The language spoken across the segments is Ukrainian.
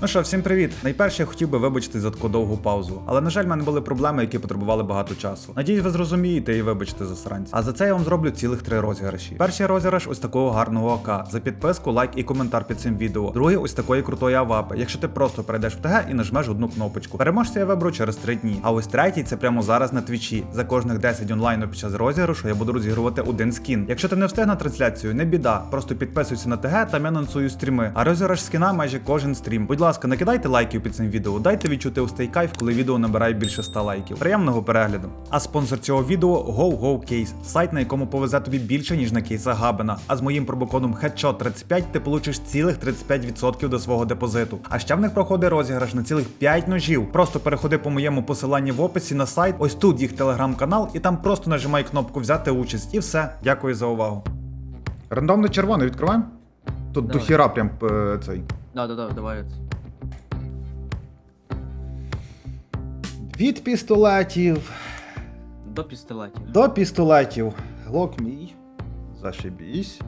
Ну що, всім привіт. Найперше я хотів би вибачити за таку довгу паузу. Але на жаль, в мене були проблеми, які потребували багато часу. Надіюсь, ви зрозумієте і вибачите за сранці. А за це я вам зроблю цілих три розіграші. Перший розіграш ось такого гарного АК за підписку, лайк і коментар під цим відео. Другий ось такої крутої авапи, якщо ти просто перейдеш в ТГ і нажмеш одну кнопочку. Переможця я виберу через три дні. А ось третій це прямо зараз на твічі. За кожних 10 онлайну під час розіграшу я буду розігрувати один скін. Якщо ти не встиг на трансляцію, не біда. Просто підписуйся на ТГ, там я анонсую стріми. А розіграш скіна майже кожен стрім. Будь ласка, накидайте лайків під цим відео. Дайте відчути ось цей кайф, коли відео набирає більше 100 лайків. Приємного перегляду. А спонсор цього відео GoGoCase, сайт, на якому повезе тобі більше, ніж на кейса Габена. А з моїм промокодом HEADSHOT35 ти получиш цілих 35% до свого депозиту. А ще в них проходить розіграш на цілих 5 ножів. Просто переходи по моєму посиланні в описі на сайт. Ось тут їх телеграм-канал, і там просто нажимай кнопку взяти участь. І все. Дякую за увагу. Рандомно червоний відкриваємо? Тут Давай. до хіра прям е, цей. Да, да, да, давай. Від пістолетів До пістолетів. до пістолетів. Глок мій. Зашибісь.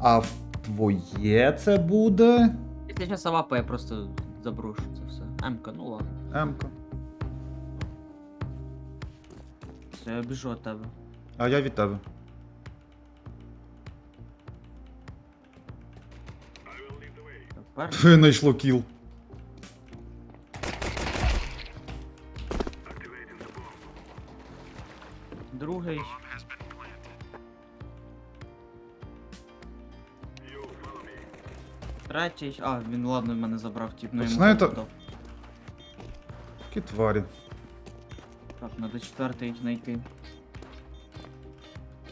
А в твоє це буде. Якщо зараз авапа, я просто заброшу це все. Емка, ну ладно. Емка. Все, я біжу від тебе. А я від тебе. Тепер. Ти знайшло кіл. Другий. Третій. А, він ладно в мене забрав, тип, ну йому Знаєте- дав. Які тварі. Так, надо четвертий знайти.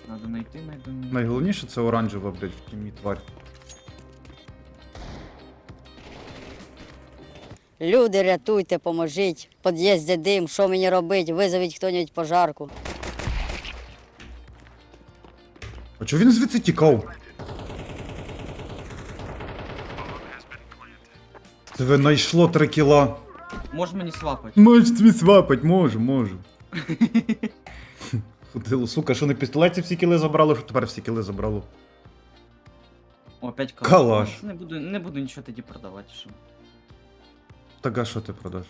Надо знайти, найду. Найголовніше це оранжева, блядь, в тімі тварь. Люди, рятуйте, поможіть. В під'їзді дим, що мені робить? Визовіть хто-небудь пожарку. А чого він звідси тікав? Тебе знайшло 3 кіла. Можеш мені свапати? Можеш тобі свапать, можу, можу. Ходило, сука, що не пістолетів всі кіли забрало, що тепер всі кіли забрало. О, опять Калаш. Не буду, не буду нічого тоді продавати. Що. Так а що ти продаш?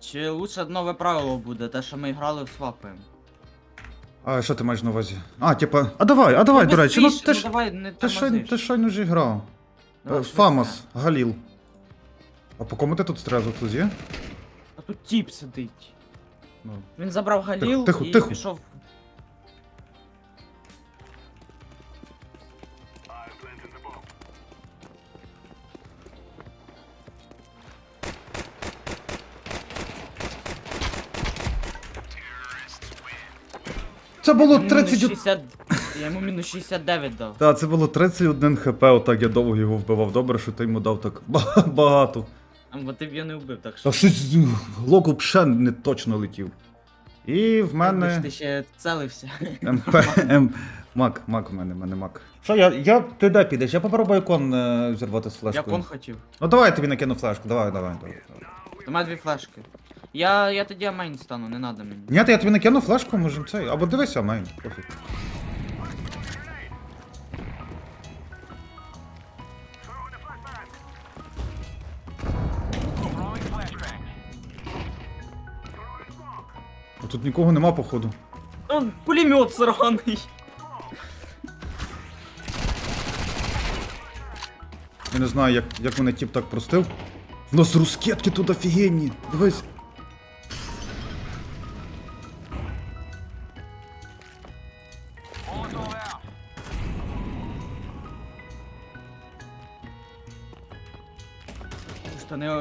Чи лучше нове правило буде, те, що ми грали в свапаємо. А що ти маєш на увазі? А, типа. А давай, а давай, до речі, ну ти ж. давай не Ти що, ти щойно ж грав. Давай. Фамос, Галіл. А по кому ти тут стрелив тут є? А тут тіп сидить. Ну. Він забрав Галіл тихо, і тихо. пішов. Це було Йому мінус 30. 60... Я йому мінус 69 дав. Так, це було 31 хп, отак я довго його вбивав. Добре, що ти йому дав так ба- багато. А, Бо ти б я не вбив, так що. А щось глок взагалі не точно летів. І в ж мене. Ти ще целився. МП. М... Мак, мак в мене, в мене мак. Що, я, я, ти де підеш? Я попробую кон е, зірвати з Я флешкою. кон хотів. Ну давай я тобі накину флешку, давай, давай, давай. давай. У мене дві флешки. Я, я тоді амейн стану, не надо мені. Ні, я тобі накину флешку, можемо цей. Або дивися, майн. Пофіг. А Тут нікого нема, походу. Он пулемет сраний. Я не знаю, як, як мене тіп так простив. В нас рускетки тут офігенні. Дивись.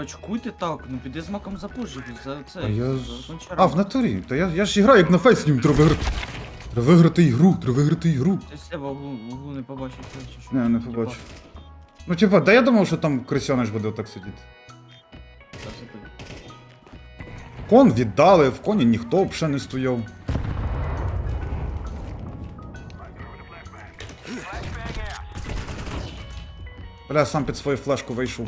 Очкуйте так, ну піди з маком запужити за це. А я за А, в натурі. Та я, я ж граю як на фейсі, треба виграти. Треба виграти ігру, треба виграти ігру. Ти в углу, в углу не побачив це чи що? Не, не Типа, побачу. Ну, типа, да я думав, що там крисьониш буде отак сидіти. та забий. Кон віддали, в коні ніхто б ще не стояв. Бля, сам під свою флешку вийшов.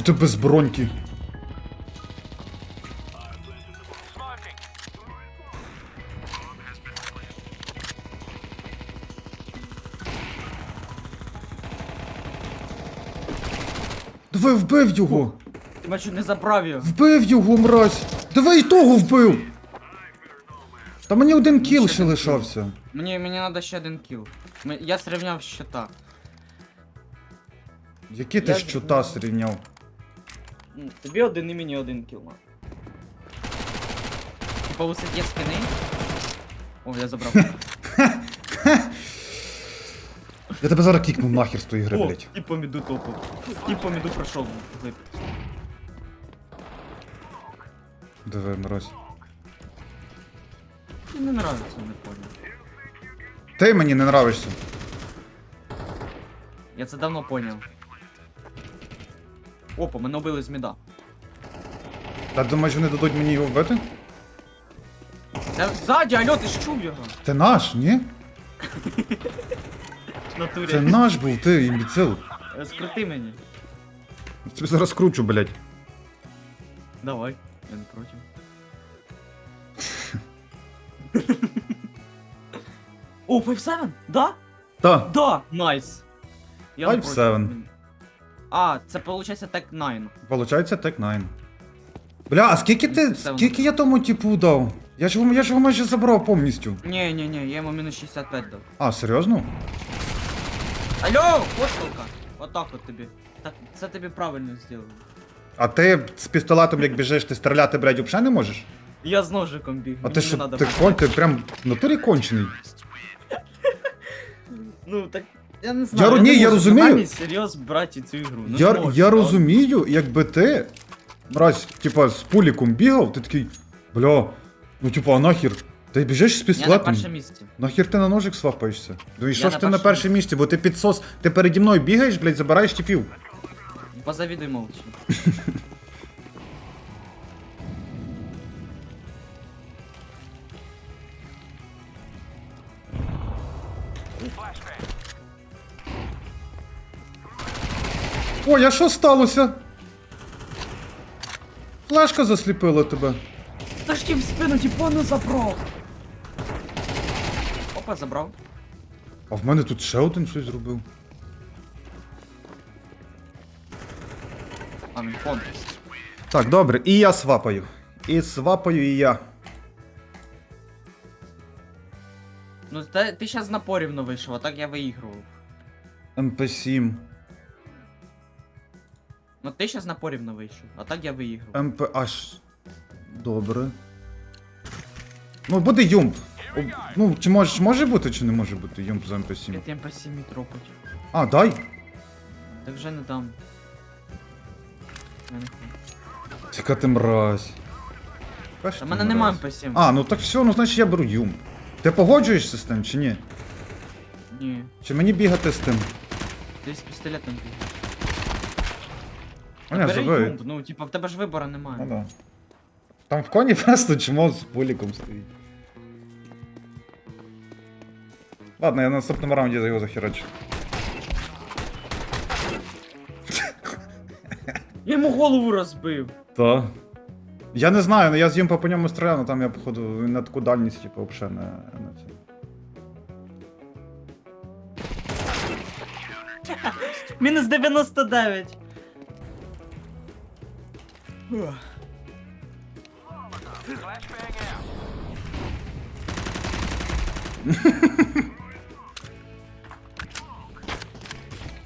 Що ти без броньки? Давай вбив його! Ти бачу, не забрав його. Вбив його, мразь! Давай і того вбив! Та мені один кіл ще лишався. Мені мені треба ще один кіл. Я срівняв щита. Які ти Я- щота срівняв? Тобі один і мені один кіл на. Типа у є скини. О, я забрав. Я тебе зараз кікну нахер з тої гри, О, блядь. і по міду топу. І по міду пройшов. Глиб. Диви, мразь. Мені не нравиться, не понял. Ти мені не нравишся. Я це давно поняв. Опа, мене убили з міда. Та думаєш, вони дадуть мені його вбити? Та ззаді, алло, ти ж чув його? Ти наш, ні? В натурі. Це наш був, ти, імбіцил. Е, Скрути мені. Я Тебе зараз кручу, блядь. Давай, я не проти. О, 5-7? Да? Та. Да! Найс! Я не 5-7. А, це виходить так 9. Получається тек 9. Бля, а скільки ти. Це воно. Скільки я тому типу дав? Я ж його- я ж його майже забрав повністю. Ні, ні, ні, я йому мінус 65 дав. А, серйозно? Алло, пошелка! Отак от тобі. Так, це тобі правильно зробили. А ти з пістолетом, як біжиш, ти стріляти, блядь, взагалі не можеш? Я з ножиком біг. А мені ти не що, надо ти було. кон, ти прям в натурі кончений. Ну так. Я не знаю. Я ні, не я розумію. нормально серйоз брати цю ігру. Ну, я не можу, я розумію, якби ти, мразь, типа, з пуліком бігав, ти такий, бля, ну типа, а нахер? Ти біжиш з Я на пістолетом? першому місці. Нахер ти на ножик свапаєшся? Ну і що ж ти на першому перше місці, бо ти підсос, ти переді мною бігаєш, блядь, забираєш типів. Позавідуй мовчи. Ой, а що сталося? Флешка засліпила тебе. Та ж ті в спину типа не забрав. Опа, забрав. А в мене тут ще один щось зробив. А він фон. Так, добре, і я свапаю. І свапаю і я. Ну ти, ти щас на порівну вийшов, а так я виігрував. МП7. Ти щас на порівну вийшов, а так я виігрував. МПH. Добре. Ну, буде юмп. О, Ну, чи може, може бути, чи не може бути юмп з Я МП7? тим по сімі тропать. А, дай. Так вже не дам. Я не. Яка ти мразь. Яка ж Та ти в мене нема мразь. МП7. А, ну так все, ну значить я беру юмп. Ти погоджуєшся з тим, чи ні? Ні. Чи мені бігати з тим? Ти з пістолетом бігаєш. А, бери забий. юмп, ну типа в тебе ж вибору немає. Ну да. Там в коні просто чмо з пуліком стоїть. Ладно, я на наступному раунді його захерачу. Я йому голову розбив. Та. Я не знаю, ну я з Юмпа по ньому стріляв, але там я, походу, на таку дальність, типу, взагалі не, не це. Мінус 99.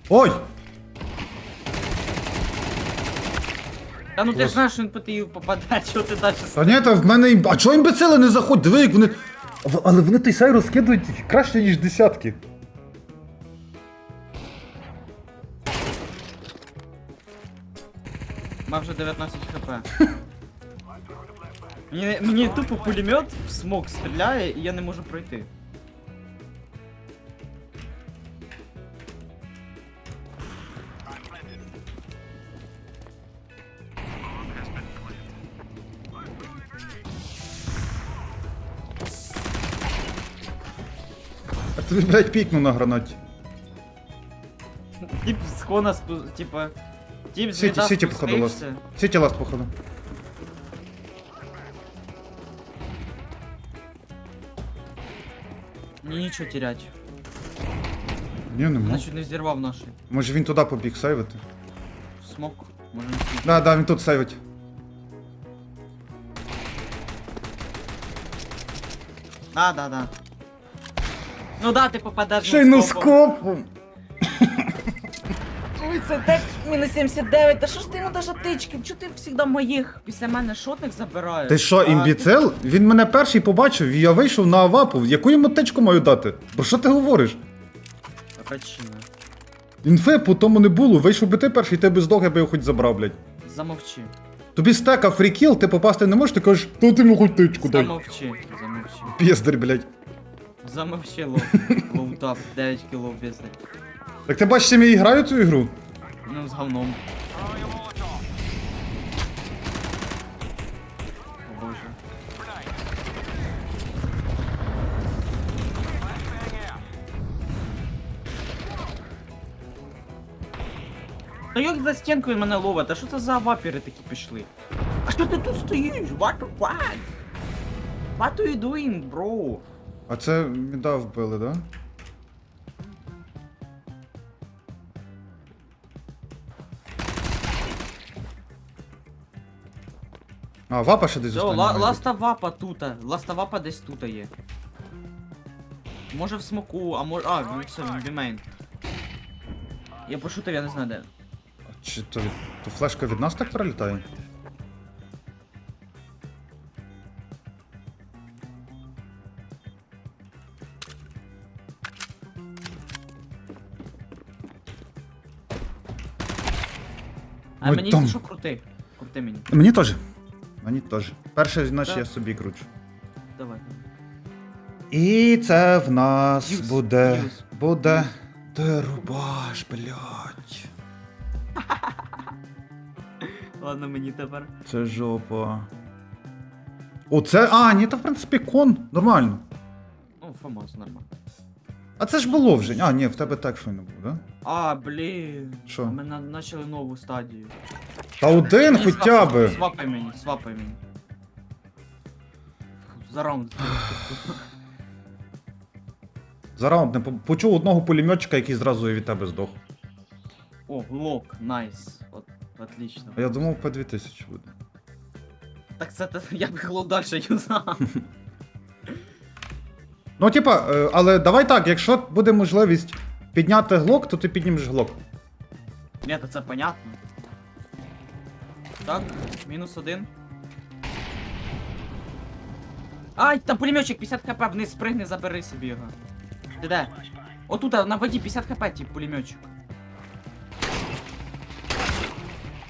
Ой! Та ну ти ж знаєш, що він по тію попадає, чого ти далі Та ні, та в мене імб... А чого імбецили не заходять? Диви, як вони. Але- Але вони той сай розкидують краще, ніж десятки. 19 хп. Мені, мені тупо пулемет в смок стріляє, і я не можу пройти. А тобі, блядь, пікну на гранаті. Тип з хона спу... типа. Тип з Сіті, віда сіті, походу, ласт. спустився. Сіті ласт, походу. Мені нічого терять. Ні, нема. Значить не зірвав наші. Може він туди побіг сейвити? смок. Можемо смок. Да, да, він тут сейвить. Да, да, да. Ну да, ти попадеш Ще й на скопом. Ой, це так мінус 79, та що ж ти йому даже тички? Чого ти завжди моїх після мене шотних забираєш? Ти що, А, імбіцил? Він мене перший побачив, і я вийшов на авапу. Яку йому течку маю дати? Про що ти говориш? Причина. Інфи по тому не було, вийшов би ти перший, ти би здох, я би його хоч забрав, блядь. Замовчи. Тобі стека фрікіл, ти попасти не можеш, ти кажеш, то ти йому хоч тичку дай. Замовчи. Замовчи. Піздар, блядь. Замовчи лов. Лоутап, 9 кіло пізди. Так ти бачиш, я граю цю ігру? Ну, з говном. О боже. Та як за стінкою мене ловить? А що це за вапіри такі пішли? А що ти тут стоїш? What the fuck? What are you doing, bro? А це міда вбили, да? А, вапа ще десь Все, ла- має бути. ласта вапа тута. Ласта вапа десь тут є. Може в смоку, а може. А, він все, він бімейн. Я пошутив, я не знаю де. Чи то, від- то флешка від нас так прилітає? А Ой, мені там. це що крути. Крути мені. Мені теж. Мені теж. Перше, Так. я собі кручу. Давай. І це в нас Юз, буде. юз. Буде. Дерубаш, блядь. Ладно, мені тепер. Це жопа. Оце. А, ні, то в принципі кон. Нормально. Ну, фамос, нормально. А це ж було вже. А, ні, в тебе так щойно був, да? А, блін. Що? Ми на- почали нову стадію. Та один хоча свапай- би. Свапай мені, свапай мені. За раунд. За раунд не по- почув одного пулеметчика, який зразу і від тебе здох. О, лок, найс. От, отлично. А я думав, по 2000 буде. Так це те- я б гло дальше юзав. Ну, типа, е, але давай так, якщо буде можливість підняти глок, то ти піднімеш глок. Ні, то це понятно. Так, мінус один. Ай, там пулеметчик 50 хп вниз спригни, забери собі його. Ти де? Отут на воді 50 хп, тип пулеметчик.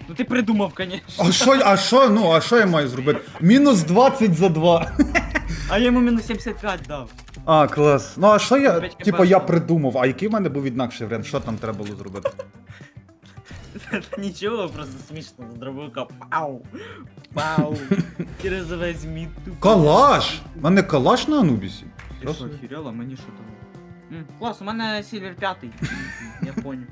Ну ти придумав, конечно. А що, а що, ну, а що я маю зробити? Мінус 20 за 2. А я йому мінус 75 дав. А, клас. Ну а що я, П'ять типа, я придумав, а який в мене був інакший варіант? Що там треба було зробити? Нічого, просто смішно з дробовика. Пау! Пау! Через весь мід тупо. Калаш! У мене калаш на Анубісі. Ти що, охерела? Мені що там? М, Клас, у мене Сільвер п'ятий. Я понял.